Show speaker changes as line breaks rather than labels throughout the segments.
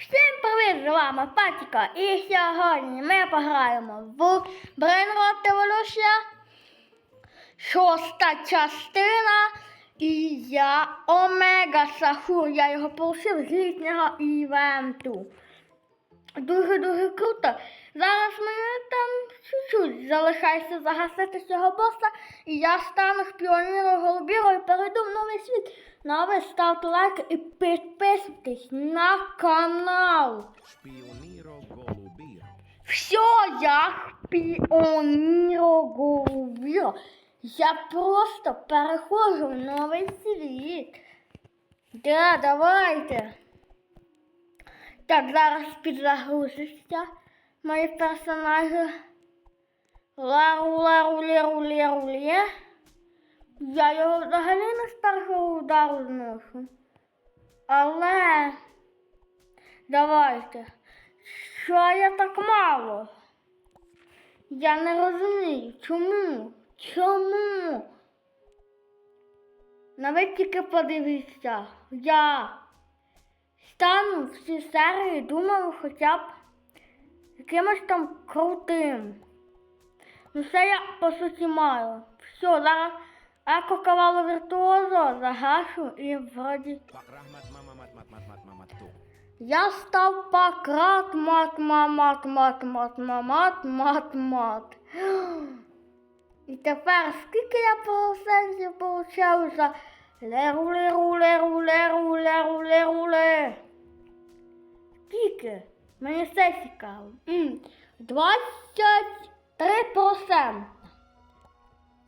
Всім привіт, з вами Патіка. І сьогодні ми пограємо в Brain Rot Evolution. Шоста частина. І я Омега Сахур. Я його получив з літнього івенту. Дуже-дуже круто. Зараз мені там чуть-чуть залишається загасити цього боса, і я стану шпіоніром голубірою і перейду в новий світ. Ну а ви ставте лайки і підписуйтесь на канал. Все, я шпіоніро голубіро. Я просто переходжу в новий світ. Да, давайте. Так, зараз підзагрузиться мої персонажі. Лару, лару, леру, леру, ле. Я його взагалі не з першого удару зношу. Але давайте. Що я так мало? Я не розумію. Чому? Чому? Навіть тільки подивіться. Я стану в цій серії думав хоча б якимось там крутим. Ну все я по суті маю. Все, зараз еко кавало віртуозо загашу і вроді. Я став пакрат мат мамат мат мат мамат мат мат. І тепер скільки я процентів получаю за леру леру леру леру леру леру леру Скільки? Мені все цікаво. 23%.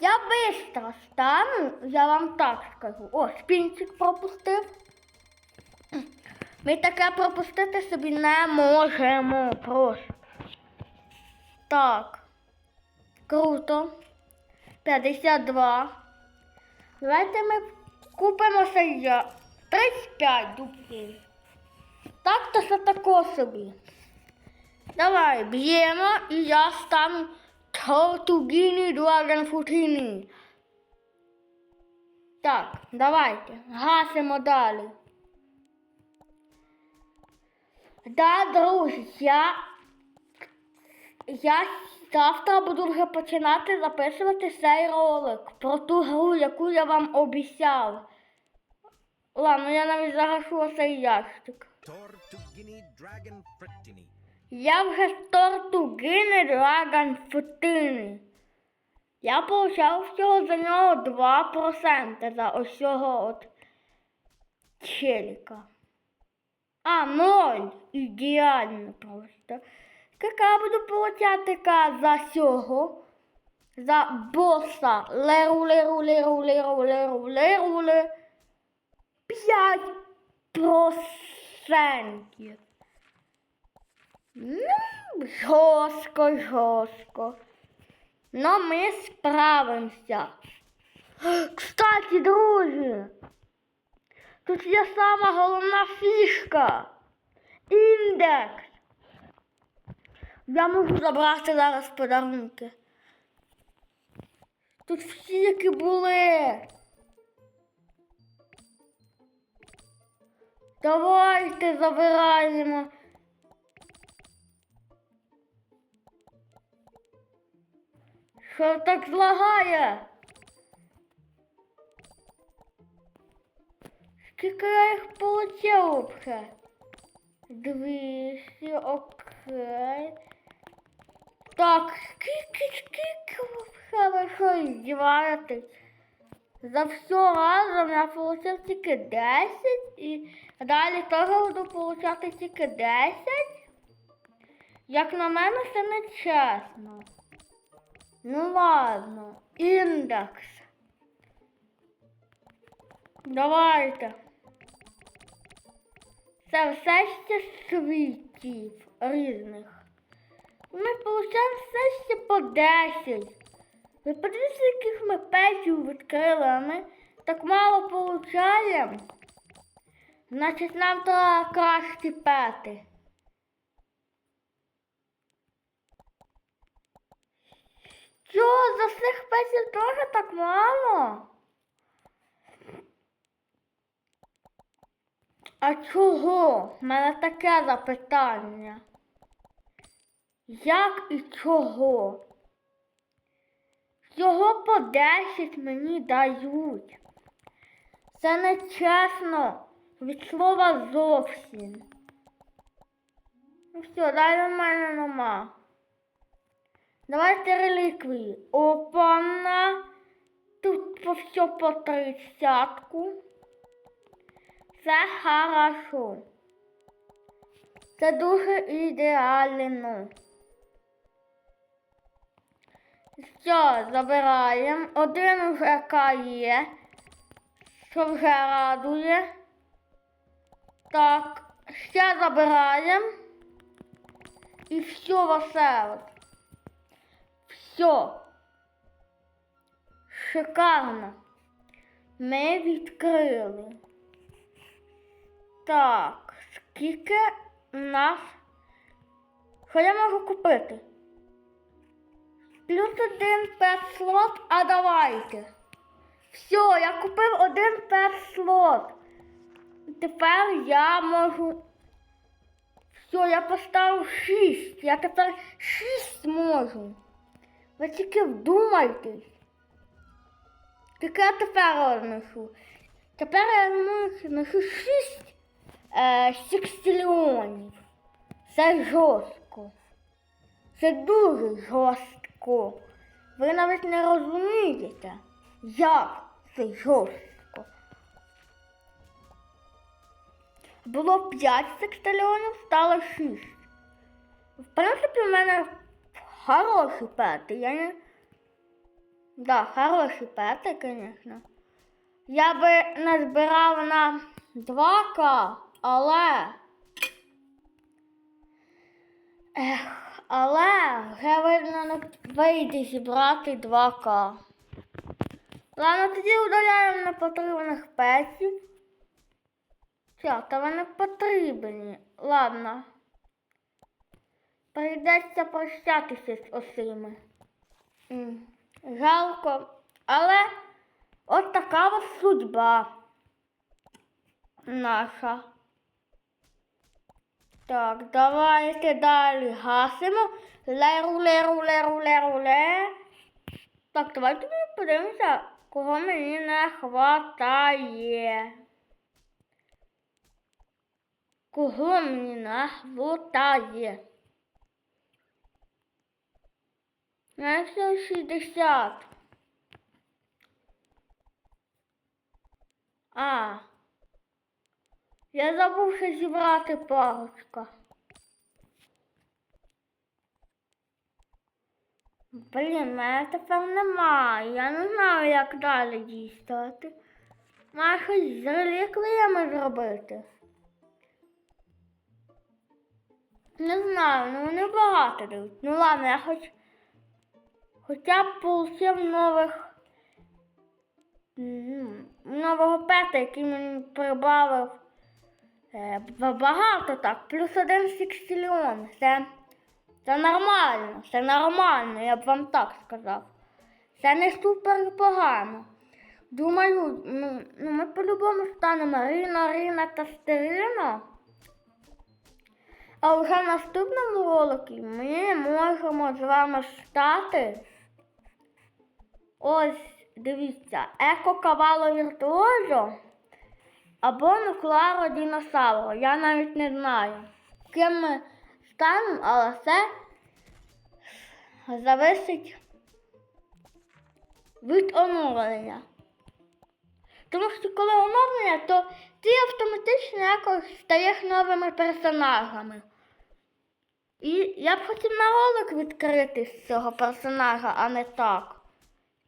Я швидко стану, я вам так скажу. О, спінчик пропустив. Ми таке пропустити собі не можемо. Прошу. Так. Круто. 52. Давайте ми купимо я. 35 дубків. Так то це тако собі. Давай, б'ємо і я стану Тортугіні Дуаганфутіні. Так, давайте. Гасимо далі. Да, друзі, я, я завтра буду вже починати записувати цей ролик про ту гру, яку я вам обіцяв. Ладно, я навіть загашу оцей ящик. Я вже з торту Гине Драгон Футини. Я получав всього за нього 2% за ось от челіка. А, ноль. Ідеально просто. Скільки я буду получати за цього? За боса леру леру леру леру леру леру ле. П'ять процентів. Ну, жорстко, жорстко. Но ми справимося. Кстати, друзі, тут є сама головна фішка. Індекс. Я можу забрати зараз подарунки. Тут всі, які були. Давайте забираємо. Що так злагає? Скільки я їх получив вже? 200, окей. Так, скільки, скільки ви що здіваєтесь? За все разом я получив тільки 10 і далі теж буду получати тільки 10. Як на мене, це не чесно. Ну ладно, індекс. Давайте. Це все ще світів різних. Ми получаємо все ще по 10. Ви подивіться, яких ми печів відкрили, а ми так мало получаємо. Значить, нам треба краще пети. Що, за всіх песів теж так мало? А чого? У мене таке запитання. Як і чого? Всього по 10 мені дають. Це не чесно. Від слова зовсім. Ну все, далі в мене нема. Давайте реліквії. Опана. Тут по все по тридцятку. Це хорошо. Це дуже ідеально. Все, забираємо. Один вже є, що вже радує. Так, ще забираємо. І все весело. Все. Шикарно. Ми відкрили. Так, скільки нас. Що я можу купити? Плюс один пет слот, а давайте. Все, я купив один пет слот. Тепер я можу. Все, я поставив 6. Я тепер 6 можу. Ви тільки вдумайтесь. Тільки я тепер розношу. Тепер я ношу- ношу 6 е, секстильйонів. Це жорстко. Це дуже жорстко. Ви навіть не розумієте, як це жорстко. Було 5 секстильйонів, стало 6. В принципі, в мене хороші пети. Я не... Да, хороші пети, звісно. Я би назбирав на 2К, але. Ех, але видно не вийде зібрати 2К. Ладно, тоді удаляємо непотрібних петів. Все, та вони потрібні. Ладно. Прийдеться прощатися з усіми. М, Жалко. Але от така от судьба наша. Так, давайте далі гасимо. Леру, леру, леру, леру, ле. Так, давайте ми подивимося, кого мені не хватає. Кого мені не хватає? На 160. А. Я забув ще зібрати парочка. Блін, мене тепер немає. Я не знаю, як далі дійствувати. Маю щось з реліквіями зробити. Не знаю, ну вони багато дають. Ну ладно, я хоч хоча б получив нових нового пета, який мені прибавив багато так, плюс один секстильйон. Це, це нормально, це нормально, я б вам так сказав. Це не супер погано. Думаю, ну, ну ми по-любому станемо Ріна, Ріна та Стерина. А вже в наступному ролику ми можемо з вами стати. Ось, дивіться, еко кавало віртуозо або нуклеаро діносавро. Я навіть не знаю, ким ми станемо, але це зависить від оновлення. Тому що коли оновлення, то ти автоматично якось стаєш новими персонажами. І я б хотів на ролик відкрити з цього персонажа, а не так.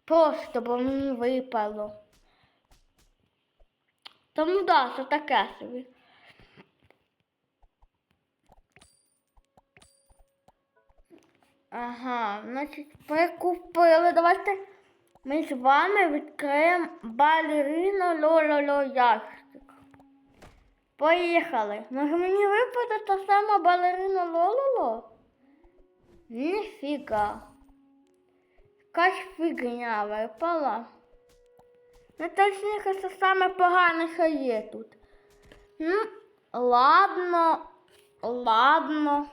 Просто бо мені випало. Тому да, це таке собі. Ага, значить, прикупили. Давайте ми з вами відкриємо балерину лололо ящик. Поїхали. Може мені випаде та сама балерина лололо? Ніфіга. Якась фігня випала. Ну точніше, це саме погане, що є тут. Ну, ладно, ладно,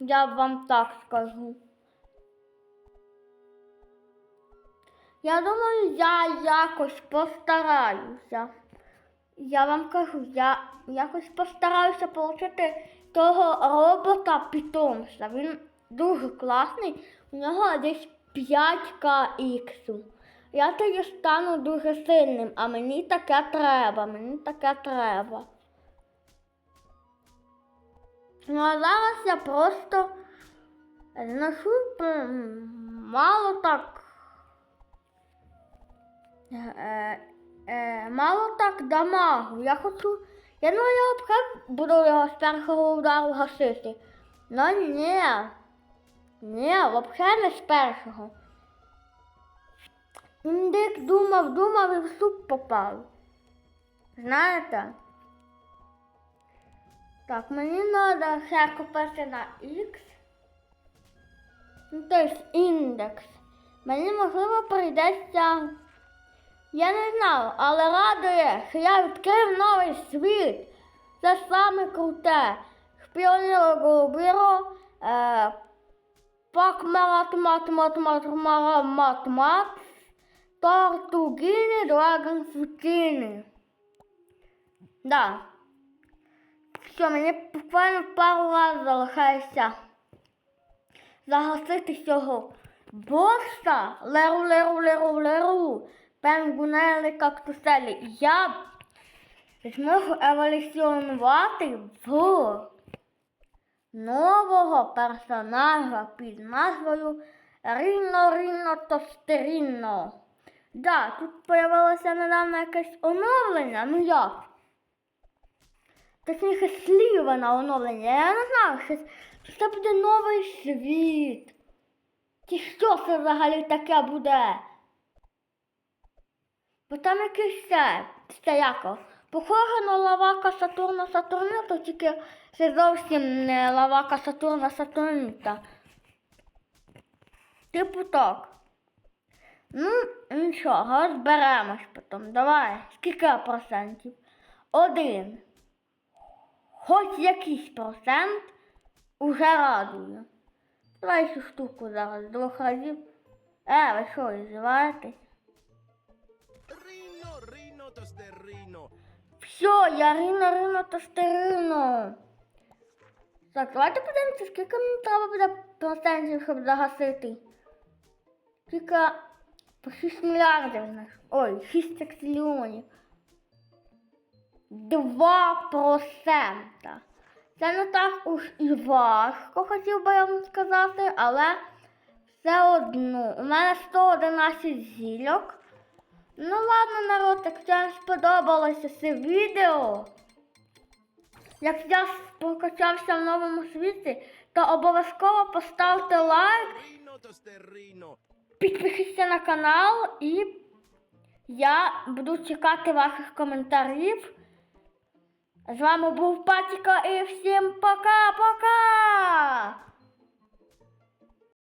я вам так скажу. Я думаю, я якось постараюся. Я вам кажу, я якось постараюся отримати того робота питомця. Він дуже класний. У нього десь 5к іксу. Я тоді стану дуже сильним, а мені таке треба, мені таке треба. Ну а зараз я просто зношу мало так. Е, е, мало так дамагу. Я хочу. Я думаю, я взагалі буду його з першого удару гасити. Ну ні. Ні, взагалі не з першого. Індик думав, думав і в суп попав. Знаєте? Так, мені треба ще купити на X. Ну, тобто індекс. Мені можливо прийдеться. Я не знаю, але радує, що я відкрив новий світ. Це саме круте. Шпіоніро Голубіро, е, пак марат мат мат мат мара мат мат, Тортугіни, Драгон Футіни. Да. Все, мені буквально пару разів залишається загасити цього боса леру леру леру леру пенгунели кактуселі. Я зможу еволюціонувати в нового персонажа під назвою Тостеріно. Да, тут появилося недавно якесь оновлення, ну як? Точніше сліва на оновлення. Я не знаю, що, це буде новий світ. Чи що це взагалі таке буде? Бо там якийсь це, це яко. Похоже на лавака Сатурна Сатурнита, тільки це зовсім не лавака Сатурна Сатурнита. Типу так. Ну, нічого, розберемось потім. Давай. Скільки процентів? Один. Хоч якийсь процент уже радує. Давай цю штуку зараз двох разів. Е, ви що, ізиваєтесь?
Rino, Rino, tosterrino.
Все, я Ріно, Ріно та Стерино. Так, давайте подивимося, скільки мені треба буде процентів, щоб загасити. Тільки по 6 мільярдів, знаєш. Ой, 6 сексільйонів. 2 процента. Це не так уж і важко, хотів би я вам сказати, але все одно. У мене 111 зільок. Ну ладно, народ, якщо вам сподобалося це відео, як я прокачався в новому світі, то обов'язково поставте лайк. Підпишіться на канал і я буду чекати ваших коментарів. З вами був Патіка і всім пока-пока!